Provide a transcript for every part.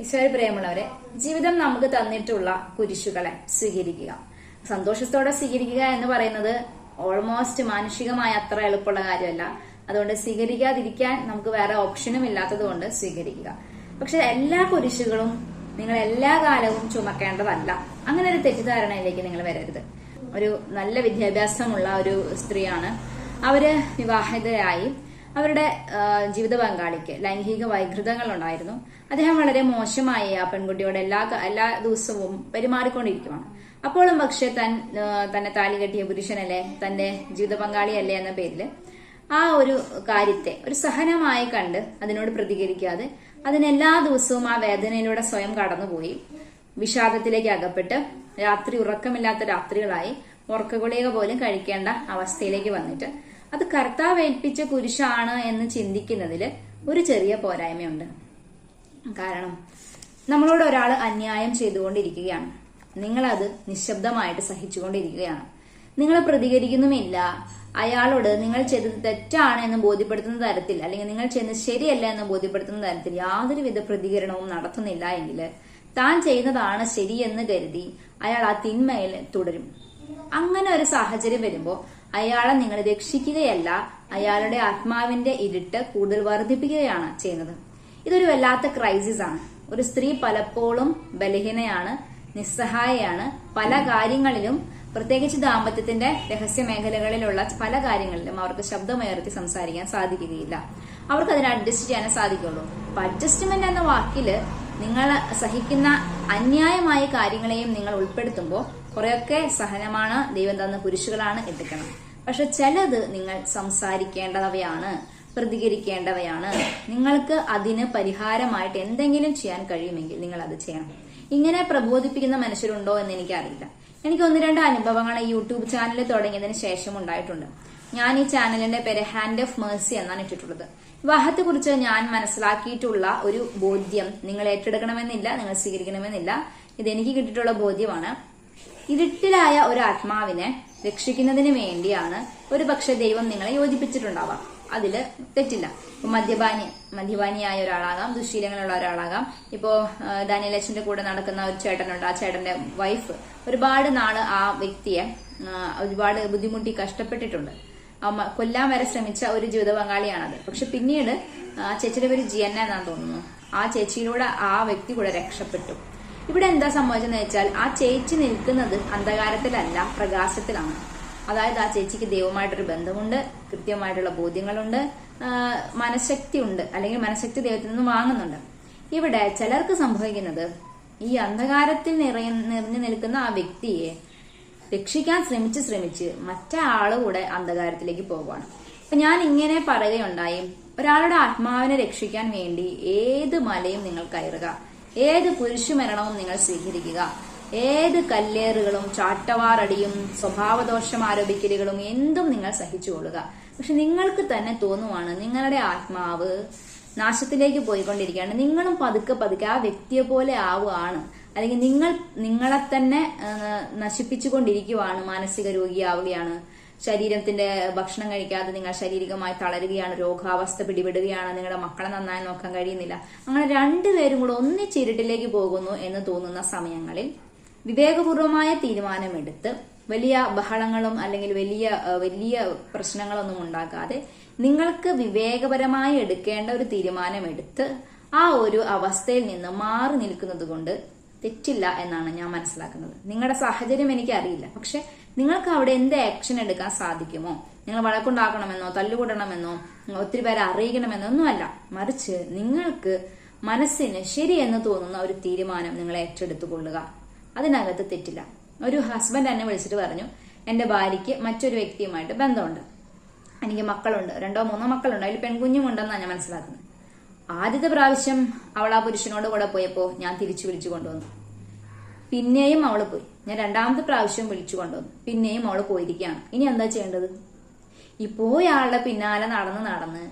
ഈശോയെ പ്രേമുള്ളവരെ ജീവിതം നമുക്ക് തന്നിട്ടുള്ള കുരിശുകളെ സ്വീകരിക്കുക. സന്തോഷത്തോടെ സ്വീകരിക്കുക എന്ന് പറയുന്നത് ഓൾമോസ്റ്റ് മാനുഷികമായ അത്ര എളുപ്പമുള്ള കാര്യമല്ല. അതുകൊണ്ട് സ്വീകരിക്കാതിരിക്കാൻ നമുക്ക് വേറെ ഓപ്ഷനും ഇല്ലാത്തത് കൊണ്ട് സ്വീകരിക്കുക. പക്ഷെ എല്ലാ കുരിശുകളും നിങ്ങൾ എല്ലാ കാലവും ചുമക്കേണ്ടതല്ല. അങ്ങനെ ഒരു തെറ്റിദ്ധാരണയിലേക്ക് നിങ്ങൾ വരരുത്. ഒരു നല്ല വിദ്യാഭ്യാസമുള്ള ഒരു സ്ത്രീയാണ്. അവർ വിവാഹിതരായി അവരുടെ ജീവിത പങ്കാളിക്ക് ലൈംഗിക വൈകൃതങ്ങൾ ഉണ്ടായിരുന്നു അദ്ദേഹം വളരെ മോശമായി ആ പെൺകുട്ടിയോട് എല്ലാ എല്ലാ ദിവസവും പെരുമാറിക്കൊണ്ടിരിക്കുവാണ്. അപ്പോഴും പക്ഷെ തൻ തന്നെ താലി കെട്ടിയ പുരുഷനല്ലേ തന്റെ ജീവിത പങ്കാളിയല്ലേ എന്ന പേരിൽ ആ ഒരു കാര്യത്തെ ഒരു സഹനമായി കണ്ട് അതിനോട് പ്രതികരിക്കാതെ അതിനെല്ലാ ദിവസവും ആ വേദനയിലൂടെ സ്വയം കടന്നുപോയി. വിഷാദത്തിലേക്ക് അകപ്പെട്ട് രാത്രി ഉറക്കമില്ലാത്ത രാത്രികളായി ഉറക്കഗുളിക പോലും കഴിക്കേണ്ട അവസ്ഥയിലേക്ക് വന്നിട്ട് അത് കർത്താവ് ഏൽപ്പിച്ച കുരിശാണ് എന്ന് ചിന്തിക്കുന്നതിൽ ഒരു ചെറിയ പോരായ്മയുണ്ട്. കാരണം നമ്മളോട് ഒരാൾ അന്യായം ചെയ്തുകൊണ്ടിരിക്കുകയാണ്. നിങ്ങളത് നിശബ്ദമായിട്ട് സഹിച്ചുകൊണ്ടിരിക്കുകയാണ്. നിങ്ങൾ പ്രതികരിക്കുന്നുമില്ല. അയാളോട് നിങ്ങൾ ചെയ്തത് തെറ്റാണ് എന്ന് ബോധ്യപ്പെടുത്തുന്ന തരത്തിൽ അല്ലെങ്കിൽ നിങ്ങൾ ചെയ്യുന്നത് ശരിയല്ല എന്ന് ബോധ്യപ്പെടുത്തുന്ന തരത്തിൽ യാതൊരുവിധ പ്രതികരണവും നടത്തുന്നില്ല എങ്കിൽ താൻ ചെയ്യുന്നതാണ് ശരിയെന്ന് കരുതി അയാൾ ആ തിന്മയിൽ തുടരും. അങ്ങനെ ഒരു സാഹചര്യം വരുമ്പോൾ അയാളെ നിങ്ങൾ രക്ഷിക്കുകയല്ല അയാളുടെ ആത്മാവിന്റെ ഇരുട്ട് കൂടുതൽ വർദ്ധിപ്പിക്കുകയാണ് ചെയ്യുന്നത്. ഇതൊരു വല്ലാത്ത ക്രൈസിസ് ആണ്. ഒരു സ്ത്രീ പലപ്പോഴും ബലഹീനയാണ് നിസ്സഹായയാണ്. പല കാര്യങ്ങളിലും പ്രത്യേകിച്ച് ദാമ്പത്യത്തിന്റെ രഹസ്യ മേഖലകളിലുള്ള പല കാര്യങ്ങളിലും അവർക്ക് ശബ്ദമുയർത്തി സംസാരിക്കാൻ സാധിക്കുകയില്ല. അവർക്ക് അതിനെ അഡ്ജസ്റ്റ് ചെയ്യാനേ സാധിക്കുള്ളൂ അപ്പൊ അഡ്ജസ്റ്റ്മെന്റ് എന്ന വാക്കിൽ നിങ്ങൾ സഹിക്കുന്ന അന്യായമായ കാര്യങ്ങളെയും നിങ്ങൾ ഉൾപ്പെടുത്തുമ്പോൾ കുറെയൊക്കെ സഹനമാണ് ദൈവം തന്ന കുരിശുകളാണ് എടുക്കണം. പക്ഷെ ചിലത് നിങ്ങൾ സംസാരിക്കേണ്ടവയാണ് പ്രതികരിക്കേണ്ടവയാണ്. നിങ്ങൾക്ക് അതിന് പരിഹാരമായിട്ട് എന്തെങ്കിലും ചെയ്യാൻ കഴിയുമെങ്കിൽ നിങ്ങൾ അത് ചെയ്യണം. ഇങ്ങനെ പ്രബോധിപ്പിക്കുന്ന മനുഷ്യരുണ്ടോ എന്ന് എനിക്കറിയില്ല. എനിക്ക് ഒന്ന് രണ്ട് അനുഭവങ്ങൾ ഈ യൂട്യൂബ് ചാനൽ തുടങ്ങിയതിന് ശേഷം ഉണ്ടായിട്ടുണ്ട്. ഞാൻ ഈ ചാനലിന്റെ പേര് ഹാൻഡ് ഓഫ് മേഴ്സി എന്നാണ് ഇട്ടിട്ടുള്ളത്. വിവാഹത്തെ കുറിച്ച് ഞാൻ മനസ്സിലാക്കിയിട്ടുള്ള ഒരു ബോധ്യം നിങ്ങൾ ഏറ്റെടുക്കണമെന്നില്ല നിങ്ങൾ സ്വീകരിക്കണമെന്നില്ല. ഇത് എനിക്ക് കിട്ടിയിട്ടുള്ള ബോധ്യമാണ്. ഇരുട്ടിലായ ഒരു ആത്മാവിനെ രക്ഷിക്കുന്നതിന് വേണ്ടിയാണ് ഒരു പക്ഷെ ദൈവം നിങ്ങളെ യോജിപ്പിച്ചിട്ടുണ്ടാവാം. അതിൽ തെറ്റില്ല. ഇപ്പൊ മദ്യപാനി മദ്യപാനിയായ ഒരാളാകാം ദുശീലങ്ങളുള്ള ഒരാളാകാം. ഇപ്പോ ആ, കൂടെ നടക്കുന്ന ഒരു ചേട്ടനുണ്ട്. ആ ചേട്ടന്റെ വൈഫ് ഒരുപാട് നാൾ ആ വ്യക്തിയെ ഒരുപാട് ബുദ്ധിമുട്ടി കഷ്ടപ്പെട്ടിട്ടുണ്ട്. കൊല്ലാൻ വരെ ശ്രമിച്ച ഒരു ജീവിത പങ്കാളിയാണത്. പക്ഷെ പിന്നീട് ആ ചേച്ചിയുടെ പേര് ജിയന്ന എന്നാണ് തോന്നുന്നു. ആ ചേച്ചിയിലൂടെ ആ വ്യക്തി കൂടെ രക്ഷപ്പെട്ടു. ഇവിടെ എന്താ സംഭവിച്ചെന്ന് വെച്ചാൽ ആ ചേച്ചി നിൽക്കുന്നത് അന്ധകാരത്തിലല്ല പ്രകാശത്തിലാണ്. അതായത് ആ ചേച്ചിക്ക് ദൈവമായിട്ടൊരു ബന്ധമുണ്ട് കൃത്യമായിട്ടുള്ള ബോധ്യങ്ങളുണ്ട് മനഃശക്തി ഉണ്ട് അല്ലെങ്കിൽ മനഃശക്തി ദൈവത്തിൽ നിന്ന് വാങ്ങുന്നുണ്ട്. ഇവിടെ ചിലർക്ക് സംഭവിക്കുന്നത് ഈ അന്ധകാരത്തിൽ നിറയ നിറഞ്ഞു നിൽക്കുന്ന ആ വ്യക്തിയെ രക്ഷിക്കാൻ ശ്രമിച്ച് ശ്രമിച്ച് മറ്റാൾ കൂടെ അന്ധകാരത്തിലേക്ക് പോവുകയാണ് അപ്പൊ ഞാൻ ഇങ്ങനെ പറയുകയുണ്ടായി ഒരാളുടെ ആത്മാവിനെ രക്ഷിക്കാൻ വേണ്ടി ഏത് മലയും നിങ്ങൾ കയറുക. ഏത് കുരിശുമരണവും നിങ്ങൾ സ്വീകരിക്കുക. ഏത് കല്ലേറുകളും ചാട്ടവാറടിയും സ്വഭാവദോഷം ആരോപിക്കലുകളും എന്തും നിങ്ങൾ സഹിച്ചുകൊള്ളുക. പക്ഷെ നിങ്ങൾക്ക് തന്നെ തോന്നുവാണ് നിങ്ങളുടെ ആത്മാവ് നാശത്തിലേക്ക് പോയിക്കൊണ്ടിരിക്കുകയാണ്. നിങ്ങളും പതുക്കെ പതുക്കെ ആ വ്യക്തിയെ പോലെ ആവുകയാണ്. അല്ലെങ്കിൽ നിങ്ങൾ നിങ്ങളെ തന്നെ നശിപ്പിച്ചുകൊണ്ടിരിക്കുവാണ് മാനസിക രോഗിയാവുകയാണ്. ശരീരത്തിന്റെ ഭക്ഷണം കഴിക്കാതെ നിങ്ങൾ ശാരീരികമായി തളരുകയാണ് രോഗാവസ്ഥ പിടിപെടുകയാണ് നിങ്ങളുടെ മക്കളെ നന്നായി നോക്കാൻ കഴിയുന്നില്ല. അങ്ങനെ രണ്ടുപേരും കൂടെ ഒന്നിച്ചിരുട്ടിലേക്ക് പോകുന്നു എന്ന് തോന്നുന്ന സമയങ്ങളിൽ വിവേകപൂർവമായ തീരുമാനമെടുത്ത് വലിയ ബഹളങ്ങളും അല്ലെങ്കിൽ വലിയ വലിയ പ്രശ്നങ്ങളൊന്നും ഉണ്ടാക്കാതെ നിങ്ങൾക്ക് വിവേകപരമായി എടുക്കേണ്ട ഒരു തീരുമാനമെടുത്ത് ആ ഒരു അവസ്ഥയിൽ നിന്ന് മാറി നിൽക്കുന്നത് കൊണ്ട് തെറ്റില്ല എന്നാണ് ഞാൻ മനസ്സിലാക്കുന്നത്. നിങ്ങളുടെ സാഹചര്യം എനിക്ക് അറിയില്ല പക്ഷെ നിങ്ങൾക്ക് അവിടെ എന്ത് ആക്ഷൻ എടുക്കാൻ സാധിക്കുമോ? നിങ്ങൾ വഴക്കുണ്ടാക്കണമെന്നോ തല്ലുകൂടണമെന്നോ ഒത്തിരി പേരെ അറിയിക്കണമെന്നോ ഒന്നുമല്ല. മറിച്ച് നിങ്ങൾക്ക് മനസ്സിന് ശരിയെന്ന് തോന്നുന്ന ഒരു തീരുമാനം നിങ്ങൾ ഏറ്റെടുത്തു കൊള്ളുക അതിനകത്ത് തെറ്റില്ല. ഒരു ഹസ്ബൻഡ് എന്നെ വിളിച്ചിട്ട് പറഞ്ഞു എന്റെ ഭാര്യയ്ക്ക് മറ്റൊരു വ്യക്തിയുമായിട്ട് ബന്ധമുണ്ട്. എനിക്ക് മക്കളുണ്ട്. രണ്ടോ മൂന്നോ മക്കളുണ്ട്. അതിൽ പെൺകുഞ്ഞുമുണ്ടെന്നാണ് ഞാൻ മനസ്സിലാക്കുന്നത്. ആദ്യത്തെ പ്രാവശ്യം അവൾ ആ പുരുഷനോട് കൂടെ പോയപ്പോ ഞാൻ തിരിച്ചു വിളിച്ചു കൊണ്ടുവന്നു. പിന്നെയും അവൾ പോയി. ഞാൻ രണ്ടാമത്തെ പ്രാവശ്യം വിളിച്ചു കൊണ്ടുവന്നു. പിന്നെയും അവൾ പോയിരിക്കുകയാണ്. ഇനി എന്താ ചെയ്യേണ്ടത്? ഈ ഇയാളുടെ പിന്നാലെ നടന്ന് നടന്ന്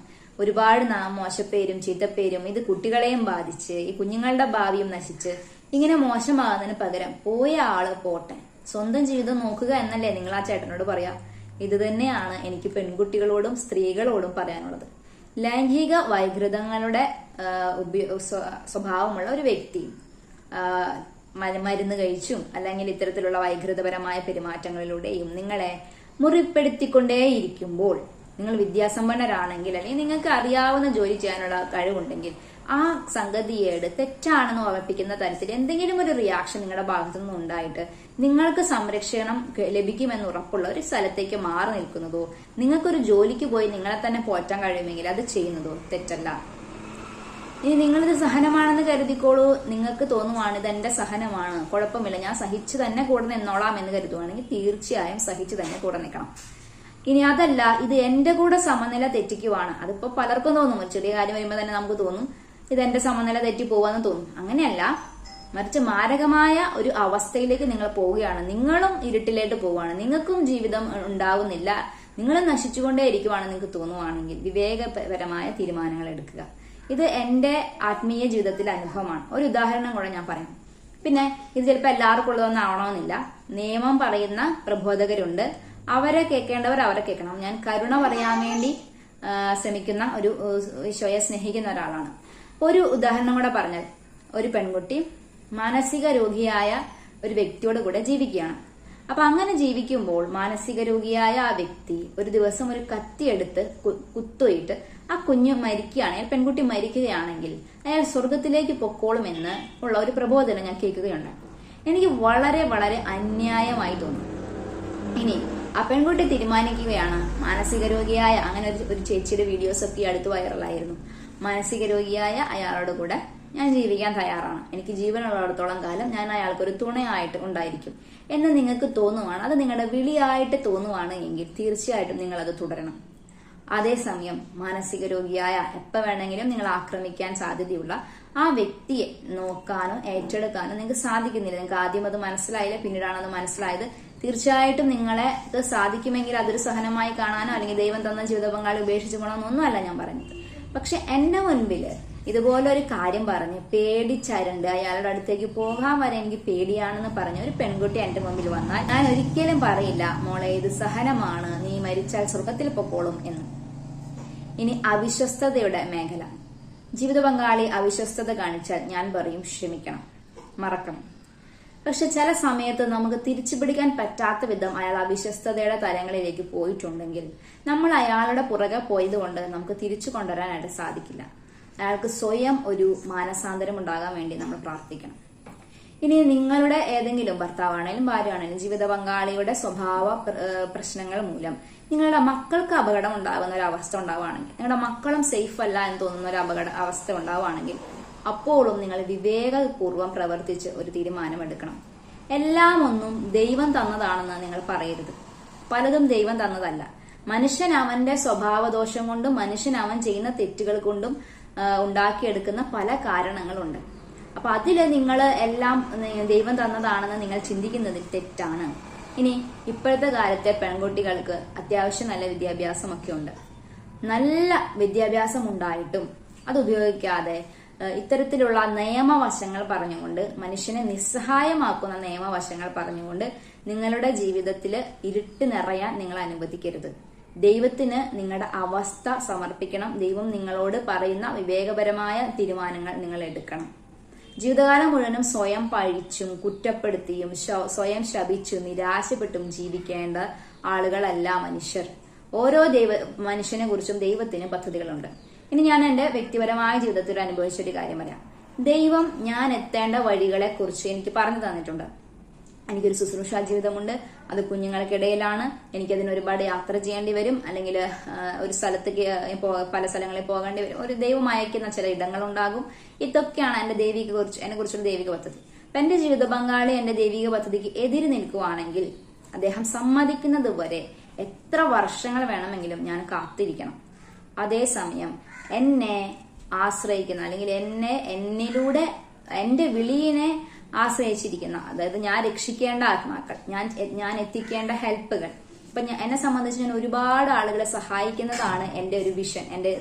ഒരുപാട് നാ മോശപ്പേരും ചീത്തപ്പേരും ഇത് കുട്ടികളെയും ബാധിച്ച് ഈ കുഞ്ഞുങ്ങളുടെ ഭാവിയും നശിച്ച് ഇങ്ങനെ മോശമാകുന്നതിന് പകരം പോയ ആൾ പോട്ടെ. സ്വന്തം ജീവിതം നോക്കുക എന്നല്ലേ നിങ്ങൾ ആ ചേട്ടനോട് പറയാ. ഇത് തന്നെയാണ് എനിക്ക് പെൺകുട്ടികളോടും സ്ത്രീകളോടും പറയാനുള്ളത്. ലൈംഗിക വൈകൃതങ്ങളുടെ സ്വഭാവമുള്ള ഒരു വ്യക്തി മരുന്ന് കഴിച്ചും അല്ലെങ്കിൽ ഇത്തരത്തിലുള്ള വൈകൃതപരമായ പെരുമാറ്റങ്ങളിലൂടെയും നിങ്ങളെ മുറിപ്പെടുത്തിക്കൊണ്ടേയിരിക്കുമ്പോൾ നിങ്ങൾ വിദ്യാസമ്പന്നരാണെങ്കിൽ അല്ലെങ്കിൽ നിങ്ങൾക്ക് അറിയാവുന്ന ജോലി ചെയ്യാനുള്ള കഴിവുണ്ടെങ്കിൽ ആ സംഗതിയേട് തെറ്റാണെന്ന് ഉറപ്പിക്കുന്ന തരത്തിൽ എന്തെങ്കിലും ഒരു റിയാക്ഷൻ നിങ്ങളുടെ ഭാഗത്തു നിന്ന് ഉണ്ടായിട്ട് നിങ്ങൾക്ക് സംരക്ഷണം ലഭിക്കുമെന്ന് ഉറപ്പുള്ള ഒരു സ്ഥലത്തേക്ക് മാറി നിൽക്കുന്നതോ നിങ്ങൾക്കൊരു ജോലിക്ക് പോയി നിങ്ങളെ തന്നെ പോറ്റാൻ കഴിയുമെങ്കിൽ അത് ചെയ്യുന്നതോ തെറ്റല്ല. ഇനി നിങ്ങളിത് സഹനമാണെന്ന് കരുതിക്കോളൂ. നിങ്ങൾക്ക് തോന്നുവാണ് ഇത് എന്റെ സഹനമാണ്. കുഴപ്പമില്ല. ഞാൻ സഹിച്ചു തന്നെ കൂടെ നിന്നോളാം എന്ന് കരുതുവാണെങ്കിൽ തീർച്ചയായും സഹിച്ചു തന്നെ കൂടെ നിൽക്കണം. ഇനി അതല്ല ഇത് എന്റെ കൂടെ സമനില തെറ്റിക്കുവാണ്. അതിപ്പോ പലർക്കും തോന്നും. ഒരു ചെറിയ കാര്യം വരുമ്പോൾ തന്നെ നമുക്ക് തോന്നും ഇത് എന്റെ സമനില തെറ്റി പോവാന്ന് തോന്നും. അങ്ങനെയല്ല. മറിച്ച് മാരകമായ ഒരു അവസ്ഥയിലേക്ക് നിങ്ങൾ പോവുകയാണ്. നിങ്ങളും ഇരുട്ടിലേക്ക് പോവുകയാണ്. നിങ്ങൾക്കും ജീവിതം ഉണ്ടാവുന്നില്ല. നിങ്ങൾ നശിച്ചുകൊണ്ടേ ഇരിക്കുവാണ് നിങ്ങൾക്ക് തോന്നുവാണെങ്കിൽ വിവേകപരമായ തീരുമാനങ്ങൾ എടുക്കുക. ഇത് എന്റെ ആത്മീയ ജീവിതത്തിലെ അനുഭവമാണ്. ഒരു ഉദാഹരണം കൂടെ ഞാൻ പറയാം. പിന്നെ ഇത് ചിലപ്പോൾ എല്ലാവർക്കും ഉള്ളതൊന്നും ആവണമെന്നില്ല നിയമം പറയുന്ന പ്രബോധകരുണ്ട്. അവരെ കേൾക്കേണ്ടവർ അവരെ കേൾക്കണം. ഞാൻ കരുണ പറയാൻ വേണ്ടി ശ്രമിക്കുന്ന ഒരു ഈശോയെ സ്നേഹിക്കുന്ന ഒരാളാണ്. ഒരു ഉദാഹരണം കൂടെ പറഞ്ഞാൽ ഒരു പെൺകുട്ടി മാനസിക രോഗിയായ ഒരു വ്യക്തിയോട് കൂടെ ജീവിക്കുകയാണ്. അപ്പൊ അങ്ങനെ ജീവിക്കുമ്പോൾ മാനസിക രോഗിയായ ആ വ്യക്തി ഒരു ദിവസം ഒരു കത്തിയെടുത്ത് കുത്തൊയിട്ട് ആ കുഞ്ഞ് മരിക്കുകയാണെങ്കിൽ പെൺകുട്ടി മരിക്കുകയാണെങ്കിൽ അയാൾ സ്വർഗത്തിലേക്ക് പൊക്കോളുമെന്ന് ഉള്ള ഒരു പ്രബോധനം ഞാൻ കേൾക്കുകയുണ്ട് എനിക്ക് വളരെ വളരെ അന്യായമായി തോന്നി. ഇനി ആ പെൺകുട്ടി തീരുമാനിക്കുകയാണ് മാനസിക രോഗിയായ അങ്ങനെ ഒരു ചേച്ചിയുടെ വീഡിയോസ് ഒക്കെ അടുത്ത് വൈറലായിരുന്നു മാനസിക രോഗിയായ അയാളോട് കൂടെ ഞാൻ ജീവിക്കാൻ തയ്യാറാണ്. എനിക്ക് ജീവനുള്ളിടത്തോളം കാലം ഞാൻ അയാൾക്കൊരു തുണയായിട്ട് ഉണ്ടായിരിക്കും. എന്ന് നിങ്ങൾക്ക് തോന്നുവാണ് അത് നിങ്ങളുടെ വിളിയായിട്ട് തോന്നുവാണ് എങ്കിൽ തീർച്ചയായിട്ടും നിങ്ങൾ അത് തുടരണം. അതേസമയം മാനസിക രോഗിയായ എപ്പോ വേണമെങ്കിലും നിങ്ങൾ ആക്രമിക്കാൻ സാധ്യതയുള്ള ആ വ്യക്തിയെ നോക്കാനോ ഏറ്റെടുക്കാനോ നിങ്ങൾക്ക് സാധിക്കുന്നില്ല. നിങ്ങൾക്ക് ആദ്യം അത് മനസ്സിലായില്ല പിന്നീടാണ് അത് മനസ്സിലായത്. തീർച്ചയായിട്ടും നിങ്ങളെ ഇത് സാധിക്കുമെങ്കിൽ അതൊരു സഹനമായി കാണാനോ അല്ലെങ്കിൽ ദൈവം തന്ന ജീവിത പങ്കാളി ഉപേക്ഷിച്ചു പോകണമെന്നൊന്നുമല്ല ഞാൻ പറഞ്ഞത്. പക്ഷെ എന്റെ മുൻപിൽ ഇതുപോലെ ഒരു കാര്യം പറഞ്ഞ്. പേടിച്ചരണ്ട്. അയാളുടെ അടുത്തേക്ക് പോകാൻ വരെ എനിക്ക് പേടിയാണെന്ന് പറഞ്ഞ ഒരു പെൺകുട്ടി എന്റെ മുമ്പിൽ വന്നാൽ ഞാൻ ഒരിക്കലും പറയില്ല മോളെ ഇത് സഹനമാണ്. നീ മരിച്ചാൽ സ്വർഗത്തിൽ പൊക്കോളും എന്ന്. ഇനി അവിശ്വസ്തയുടെ മേഖല. ജീവിത പങ്കാളി അവിശ്വസ്തത കാണിച്ചാൽ ഞാൻ പറയും ക്ഷമിക്കണം. മറക്കണം. പക്ഷെ ചില സമയത്ത് നമുക്ക് തിരിച്ചു പിടിക്കാൻ പറ്റാത്ത വിധം അയാൾ അവിശ്വസ്തതയുടെ തലങ്ങളിലേക്ക് പോയിട്ടുണ്ടെങ്കിൽ നമ്മൾ അയാളുടെ പുറകെ പോയതുകൊണ്ട് നമുക്ക് തിരിച്ചു കൊണ്ടുവരാനായിട്ട് സാധിക്കില്ല. അയാൾക്ക് സ്വയം ഒരു മാനസാന്തരം ഉണ്ടാകാൻ വേണ്ടി നമ്മൾ പ്രാർത്ഥിക്കണം. ഇനി നിങ്ങളുടെ ഏതെങ്കിലും ഭർത്താവാണെങ്കിലും ഭാര്യയാണെങ്കിലും ജീവിത പങ്കാളിയുടെ സ്വഭാവ പ്രശ്നങ്ങൾ മൂലം നിങ്ങളുടെ മക്കൾക്ക് അപകടം ഉണ്ടാകുന്ന ഒരു അവസ്ഥ ഉണ്ടാവുകയാണെങ്കിൽ നിങ്ങളുടെ മക്കളും സേഫ് അല്ല എന്ന് തോന്നുന്ന ഒരു അപകട അവസ്ഥ ഉണ്ടാവുകയാണെങ്കിൽ അപ്പോഴും നിങ്ങൾ വിവേകപൂർവം പ്രവർത്തിച്ച് ഒരു തീരുമാനം എടുക്കണം എല്ലാം ഒന്നും ദൈവം തന്നതാണെന്ന് നിങ്ങൾ പറയരുത്. പലതും ദൈവം തന്നതല്ല. മനുഷ്യൻ അവന്റെ സ്വഭാവദോഷം കൊണ്ടും മനുഷ്യൻ അവൻ ചെയ്യുന്ന തെറ്റുകൾ കൊണ്ടും ഉണ്ടാക്കിയെടുക്കുന്ന പല കാരണങ്ങളുണ്ട്. അപ്പൊ അതിൽ നിങ്ങൾ എല്ലാം ദൈവം തന്നതാണെന്ന് നിങ്ങൾ ചിന്തിക്കുന്നത് തെറ്റാണ്. ഇനി ഇപ്പോഴത്തെ കാലത്തെ പെൺകുട്ടികൾക്ക് അത്യാവശ്യം നല്ല വിദ്യാഭ്യാസമൊക്കെ ഉണ്ട്. നല്ല വിദ്യാഭ്യാസം ഉണ്ടായിട്ടും അത് ഉപയോഗിക്കാതെ ഇത്തരത്തിലുള്ള നിയമവശങ്ങൾ പറഞ്ഞുകൊണ്ട് മനുഷ്യനെ നിസ്സഹായമാക്കുന്ന നിയമവശങ്ങൾ പറഞ്ഞുകൊണ്ട് നിങ്ങളുടെ ജീവിതത്തിൽ ഇരുട്ട് നിറയാൻ നിങ്ങൾ അനുവദിക്കരുത്. ദൈവത്തിന് നിങ്ങളുടെ അവസ്ഥ സമർപ്പിക്കണം. ദൈവം നിങ്ങളോട് പറയുന്ന വിവേകപരമായ തീരുമാനങ്ങൾ നിങ്ങൾ എടുക്കണം. ജീവിതകാലം മുഴുവനും സ്വയം പഴിച്ചും കുറ്റപ്പെടുത്തിയും സ്വയം ശപിച്ചും നിരാശപ്പെട്ടും ജീവിക്കേണ്ട ആളുകളല്ല മനുഷ്യർ. ഓരോ ദൈവ മനുഷ്യനെ കുറിച്ചും ദൈവത്തിന് പദ്ധതികളുണ്ട്. ഇനി ഞാൻ എന്റെ വ്യക്തിപരമായ ജീവിതത്തിൽ അനുഭവിച്ച ഒരു കാര്യം പറയാം. ദൈവം ഞാൻ എത്തേണ്ട വഴികളെ കുറിച്ച് എനിക്ക് പറഞ്ഞു തന്നിട്ടുണ്ട്. എനിക്കൊരു ശുശ്രൂഷ ജീവിതമുണ്ട്. അത് കുഞ്ഞുങ്ങൾക്കിടയിലാണ്. എനിക്കതിന് ഒരുപാട് യാത്ര ചെയ്യേണ്ടി വരും. അല്ലെങ്കിൽ ഒരു സ്ഥലത്തേക്ക് പോ- പല സ്ഥലങ്ങളിൽ പോകേണ്ടി വരും. ഒരു ദൈവം അയക്കുന്ന ചില ഇടങ്ങളുണ്ടാകും. ഇതൊക്കെയാണ് എന്റെ ദൈവിക കുറിച്ച് എന്നെ കുറിച്ചുള്ള ദൈവിക പദ്ധതി. അപ്പൊ എന്റെ ജീവിത പങ്കാളി എന്റെ ദൈവിക പദ്ധതിക്ക് എതിര് നിൽക്കുവാണെങ്കിൽ അദ്ദേഹം സമ്മതിക്കുന്നത് വരെ എത്ര വർഷങ്ങൾ വേണമെങ്കിലും ഞാൻ കാത്തിരിക്കണം. അതേസമയം എന്നെ ആശ്രയിക്കുന്ന അല്ലെങ്കിൽ എന്നെ എന്നിലൂടെ എന്റെ വിളിയിനെ ആശ്രയിച്ചിരിക്കുന്ന. അതായത് ഞാൻ രക്ഷിക്കേണ്ട ആത്മാക്കൾ ഞാൻ ഞാൻ എത്തിക്കേണ്ട ഹെൽപ്പുകൾ. ഇപ്പൊ എന്നെ സംബന്ധിച്ച് ഞാൻ ഒരുപാട് ആളുകളെ സഹായിക്കുന്നതാണ് എന്റെ ഒരു വിഷൻ എന്റെ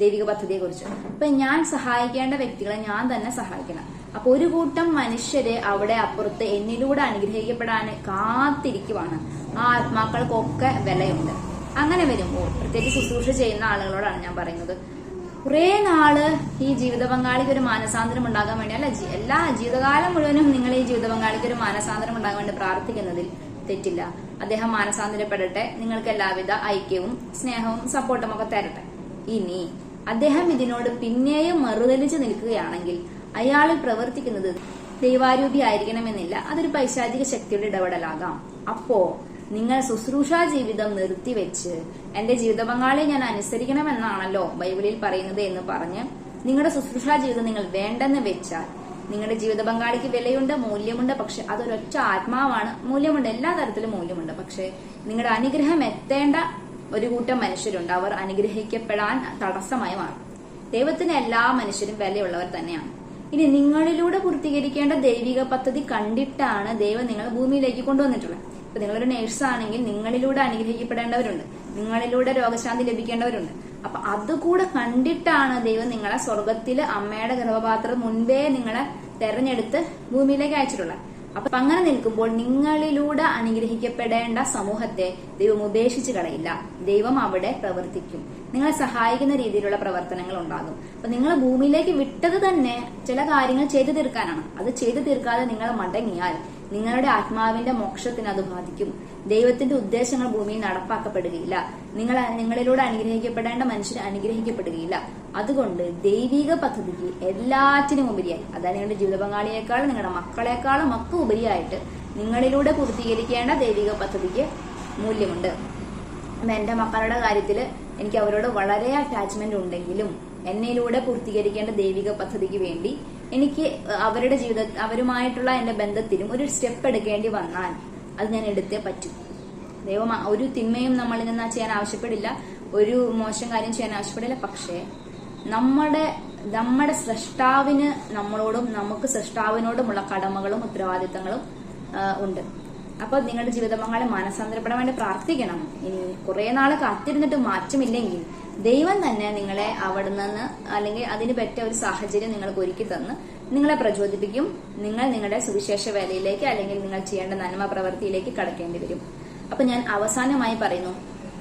ദൈവിക പദ്ധതിയെ കുറിച്ച് അപ്പൊ ഞാൻ സഹായിക്കേണ്ട വ്യക്തികളെ ഞാൻ തന്നെ സഹായിക്കണം. അപ്പൊ ഒരു കൂട്ടം മനുഷ്യര് അവിടെ അപ്പുറത്ത് എന്നിലൂടെ അനുഗ്രഹിക്കപ്പെടാൻ കാത്തിരിക്കുവാണ്. ആ ആത്മാക്കൾക്കൊക്കെ വിലയുണ്ട്. അങ്ങനെ വരുമ്പോൾ പ്രത്യേകിച്ച് ശുശ്രൂഷ ചെയ്യുന്ന ആളുകളോടാണ് ഞാൻ പറയുന്നത്. കുറെ നാൾ ഈ ജീവിത പങ്കാളിക്ക് ഒരു മാനസാന്തരം ഉണ്ടാകാൻ വേണ്ടി അല്ല എല്ലാ ജീവിതകാലം മുഴുവനും നിങ്ങൾ ഈ ജീവിത പങ്കാളിക്ക് ഒരു മാനസാന്തരം ഉണ്ടാകാൻ വേണ്ടി പ്രാർത്ഥിക്കുന്നതിൽ തെറ്റില്ല. അദ്ദേഹം മാനസാന്തരപ്പെടട്ടെ നിങ്ങൾക്ക് എല്ലാവിധ ഐക്യവും സ്നേഹവും സപ്പോർട്ടും ഒക്കെ തരട്ടെ. ഇനി അദ്ദേഹം ഇതിനോട് പിന്നെയും മറുതലിച്ച് നിൽക്കുകയാണെങ്കിൽ അയാളിൽ പ്രവർത്തിക്കുന്നത് ദൈവാരൂപി ആയിരിക്കണമെന്നില്ല അതൊരു പൈശാചിക ശക്തിയുടെ ഇടപെടലാകാം. അപ്പോ നിങ്ങൾ ശുശ്രൂഷാ ജീവിതം നിർത്തിവെച്ച് എന്റെ ജീവിത പങ്കാളിയെ ഞാൻ അനുസരിക്കണമെന്നാണല്ലോ ബൈബിളിൽ പറയുന്നത് എന്ന് പറഞ്ഞ് നിങ്ങളുടെ ശുശ്രൂഷാ ജീവിതം നിങ്ങൾ വേണ്ടെന്ന് വെച്ചാൽ നിങ്ങളുടെ ജീവിത പങ്കാളിക്ക് വിലയുണ്ട് മൂല്യമുണ്ട് പക്ഷെ അതൊരൊറ്റ ആത്മാവാണ്. മൂല്യമുണ്ട് എല്ലാ തരത്തിലും മൂല്യമുണ്ട്. പക്ഷെ നിങ്ങളുടെ അനുഗ്രഹം എത്തേണ്ട ഒരു കൂട്ടം മനുഷ്യരുണ്ട്. അവർ അനുഗ്രഹിക്കപ്പെടാൻ തടസ്സമായി മാറും. ദൈവത്തിന് എല്ലാ മനുഷ്യരും വിലയുള്ളവർ തന്നെയാണ്. ഇനി നിങ്ങളിലൂടെ പൂർത്തീകരിക്കേണ്ട ദൈവിക പദ്ധതി കണ്ടിട്ടാണ് ദൈവം നിങ്ങളെ ഭൂമിയിലേക്ക് കൊണ്ടുവന്നിട്ടുള്ളത്. ഇപ്പൊ നിങ്ങളൊരു നേഴ്സാണെങ്കിൽ നിങ്ങളിലൂടെ അനുഗ്രഹിക്കപ്പെടേണ്ടവരുണ്ട്. നിങ്ങളിലൂടെ രോഗശാന്തി ലഭിക്കേണ്ടവരുണ്ട്. അപ്പൊ അതുകൂടെ കണ്ടിട്ടാണ് ദൈവം നിങ്ങളെ സ്വർഗത്തിൽ അമ്മയുടെ ഗർഭപാത്രം മുൻപേ നിങ്ങളെ തെരഞ്ഞെടുത്ത് ഭൂമിയിലേക്ക് അയച്ചിട്ടുള്ളത്. അപ്പൊ അങ്ങനെ നിൽക്കുമ്പോൾ നിങ്ങളിലൂടെ അനുഗ്രഹിക്കപ്പെടേണ്ട സമൂഹത്തെ ദൈവം ഉപേക്ഷിച്ചു കളയില്ല. ദൈവം അവിടെ പ്രവർത്തിക്കും. നിങ്ങളെ സഹായിക്കുന്ന രീതിയിലുള്ള പ്രവർത്തനങ്ങൾ ഉണ്ടാകും അപ്പൊ നിങ്ങൾ ഭൂമിയിലേക്ക് വിട്ടത് തന്നെ ചില കാര്യങ്ങൾ ചെയ്തു തീർക്കാനാണ്. അത് ചെയ്തു തീർക്കാതെ നിങ്ങൾ മടങ്ങിയാൽ നിങ്ങളുടെ ആത്മാവിന്റെ മോക്ഷത്തിന് അത് ബാധിക്കും. ദൈവത്തിന്റെ ഉദ്ദേശങ്ങൾ ഭൂമിയിൽ നടപ്പാക്കപ്പെടുകയില്ല. നിങ്ങൾ നിങ്ങളിലൂടെ അനുഗ്രഹിക്കപ്പെടേണ്ട മനുഷ്യർ അനുഗ്രഹിക്കപ്പെടുകയില്ല. അതുകൊണ്ട് ദൈവിക പദ്ധതിക്ക് എല്ലാറ്റിനും ഉപരിയായി അതായത് നിങ്ങളുടെ ജീവിത പങ്കാളിയേക്കാളും നിങ്ങളുടെ മക്കളെക്കാളും ഒക്കെ ഉപരിയായിട്ട് നിങ്ങളിലൂടെ പൂർത്തീകരിക്കേണ്ട ദൈവിക പദ്ധതിക്ക് മൂല്യമുണ്ട്. എന്റെ മക്കളുടെ കാര്യത്തിൽ എനിക്ക് അവരോട് വളരെ അറ്റാച്ച്മെന്റ് ഉണ്ടെങ്കിലും എന്നിലൂടെ പൂർത്തീകരിക്കേണ്ട ദൈവിക പദ്ധതിക്ക് വേണ്ടി എനിക്ക് അവരുടെ ജീവിത അവരുമായിട്ടുള്ള എന്റെ ബന്ധത്തിലും ഒരു സ്റ്റെപ്പ് എടുക്കേണ്ടി വന്നാൽ അത് ഞാൻ എടുത്തേ പറ്റൂ. ദൈവം ഒരു തിന്മയും നമ്മളിൽ നിന്ന് ചെയ്യാൻ ആവശ്യപ്പെടില്ല ഒരു മോശം കാര്യം ചെയ്യാൻ ആവശ്യപ്പെടില്ല പക്ഷേ നമ്മുടെ നമ്മുടെ സൃഷ്ടാവിന് നമ്മളോടും നമുക്ക് സൃഷ്ടാവിനോടുമുള്ള കടമകളും ഉത്തരവാദിത്തങ്ങളും ഉണ്ട്. അപ്പൊ നിങ്ങളുടെ ജീവിത പങ്കാളി മാനസാന്തരപ്പെടാൻ വേണ്ടി പ്രാർത്ഥിക്കണം. ഇനി കുറെ നാൾ കാത്തിരുന്നിട്ട് മാറ്റമില്ലെങ്കിൽ ദൈവം തന്നെ നിങ്ങളെ അവിടെ നിന്ന് അല്ലെങ്കിൽ അതിന് പറ്റിയ ഒരു സാഹചര്യം നിങ്ങൾക്ക് ഒരുക്കി തന്ന് നിങ്ങളെ പ്രചോദിപ്പിക്കും. നിങ്ങൾ നിങ്ങളുടെ സുവിശേഷ വേലയിലേക്ക് അല്ലെങ്കിൽ നിങ്ങൾ ചെയ്യേണ്ട നന്മ പ്രവൃത്തിയിലേക്ക് കടക്കേണ്ടി വരും. അപ്പൊ ഞാൻ അവസാനമായി പറയുന്നു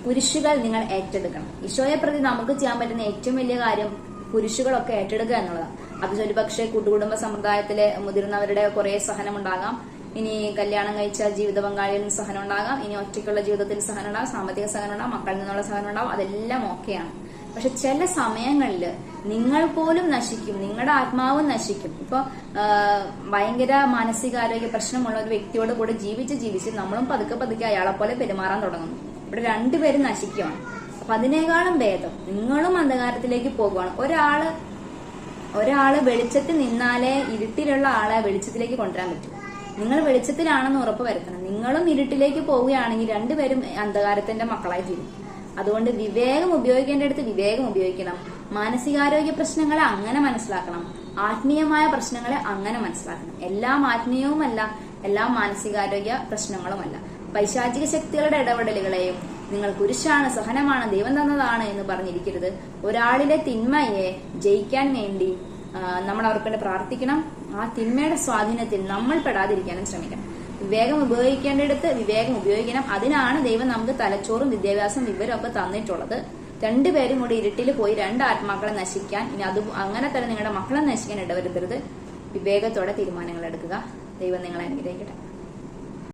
കുരിശുകൾ നിങ്ങൾ ഏറ്റെടുക്കണം. ഈശോയെ പ്രതി നമുക്ക് ചെയ്യാൻ പറ്റുന്ന ഏറ്റവും വലിയ കാര്യം കുരിശുകളൊക്കെ ഏറ്റെടുക്കുക എന്നുള്ളതാണ്. അത് ഒരു പക്ഷേ കൂട്ടുകുടുംബ സമ്പ്രദായത്തിലെ മുതിർന്നവരുടെ കുറെ സഹനം ഉണ്ടാകാം ഇനി കല്യാണം കഴിച്ച ജീവിത പങ്കാളിയിൽ നിന്ന് സഹനം ഉണ്ടാകാം. ഇനി ഒറ്റയ്ക്കുള്ള ജീവിതത്തിൽ സഹനം ഉണ്ടാകും. സാമ്പത്തിക സഹനം ഉണ്ടാകും. മക്കളിൽ നിന്നുള്ള സഹനം ഉണ്ടാകും. അതെല്ലാം ഓക്കെയാണ്. പക്ഷെ ചില സമയങ്ങളിൽ നിങ്ങൾ പോലും നശിക്കും. നിങ്ങളുടെ ആത്മാവും നശിക്കും. ഇപ്പൊ ഭയങ്കര മാനസികാരോഗ്യ പ്രശ്നമുള്ള ഒരു വ്യക്തിയോട് കൂടെ ജീവിച്ച് ജീവിച്ച് നമ്മളും പതുക്കെ പതുക്കെ അയാളെ പോലെ പെരുമാറാൻ തുടങ്ങുന്നു. ഇവിടെ രണ്ടുപേരും നശിക്കുകയാണ് അപ്പൊ അതിനേക്കാളും ഭേദം നിങ്ങളും അന്ധകാരത്തിലേക്ക് പോകുവാണ്. ഒരാൾ ഒരാൾ വെളിച്ചത്തിൽ നിന്നാലേ ഇരുട്ടിലുള്ള ആളെ വെളിച്ചത്തിലേക്ക് കൊണ്ടുവരാൻ പറ്റും. നിങ്ങൾ വെളിച്ചത്തിലാണെന്ന് ഉറപ്പ് വരുത്തണം. നിങ്ങളും ഇരുട്ടിലേക്ക് പോവുകയാണെങ്കിൽ രണ്ടുപേരും അന്ധകാരത്തിന്റെ മക്കളായി തീരും. അതുകൊണ്ട് വിവേകം ഉപയോഗിക്കേണ്ടടുത്ത് വിവേകം ഉപയോഗിക്കണം. മാനസികാരോഗ്യ പ്രശ്നങ്ങളെ അങ്ങനെ മനസ്സിലാക്കണം. ആത്മീയമായ പ്രശ്നങ്ങളെ അങ്ങനെ മനസ്സിലാക്കണം. എല്ലാം ആത്മീയവുമല്ല എല്ലാം മാനസികാരോഗ്യ പ്രശ്നങ്ങളുമല്ല. പൈശാചിക ശക്തികളുടെ ഇടപെടലുകളെയും നിങ്ങൾ കുരിശാണ് സഹനമാണ് ദൈവം തന്നതാണ് എന്ന് പറഞ്ഞിരിക്കരുത്. ഒരാളിലെ തിന്മയെ ജയിക്കാൻ വേണ്ടി നമ്മൾ അവർക്ക് വേണ്ടി പ്രാർത്ഥിക്കണം. ആ തിന്മയുടെ സ്വാധീനത്തിൽ നമ്മൾ പെടാതിരിക്കാനും ശ്രമിക്കണം. വിവേകം ഉപയോഗിക്കേണ്ടിടത്ത് വിവേകം ഉപയോഗിക്കണം. അതിനാണ് ദൈവം നമുക്ക് തലച്ചോറും വിദ്യാഭ്യാസവും വിവരമൊക്കെ തന്നിട്ടുള്ളത്. രണ്ടുപേരും കൂടി ഇരുട്ടിൽ പോയി രണ്ട് ആത്മാക്കളെ നശിക്കാൻ. ഇനി അത് അങ്ങനെ തന്നെ നിങ്ങളുടെ മക്കളെ നശിക്കാൻ ഇടവരുത്തരുത്. വിവേകത്തോടെ തീരുമാനങ്ങൾ എടുക്കുക. ദൈവം നിങ്ങളെ അനുഗ്രഹിക്കട്ടെ.